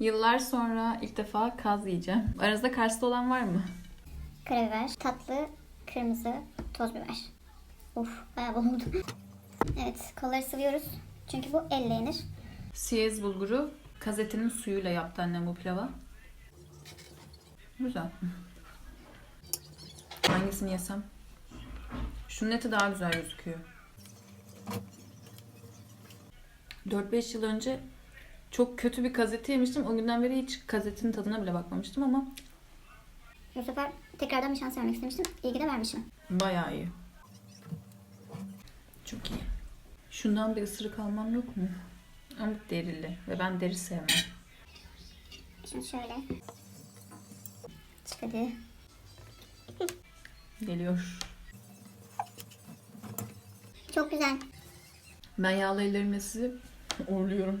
Yıllar sonra ilk defa kaz yiyeceğim. Aranızda Kars'ta olan var mı? Karabiber, tatlı, kırmızı, toz biber. Of bayağı oldu. evet kolları sıvıyoruz. Çünkü bu elle yenir. Siyez bulguru kaz etinin suyuyla yaptı annem bu pilava. Güzel. Hangisini yesem? Şunun eti daha güzel gözüküyor. 4-5 yıl önce çok kötü bir kaz eti yemiştim. O günden beri hiç kaz etinin tadına bile bakmamıştım ama Bu sefer tekrardan bir şans vermek istemiştim. İyi ki de vermişim. bayağı iyi. Çok iyi. Şundan bir ısırık almam yok mu? Ama derili ve ben deri sevmem. Şimdi şöyle. Çık hadi. Geliyor. Çok güzel. Ben yağlı ellerimle sizi uğurluyorum.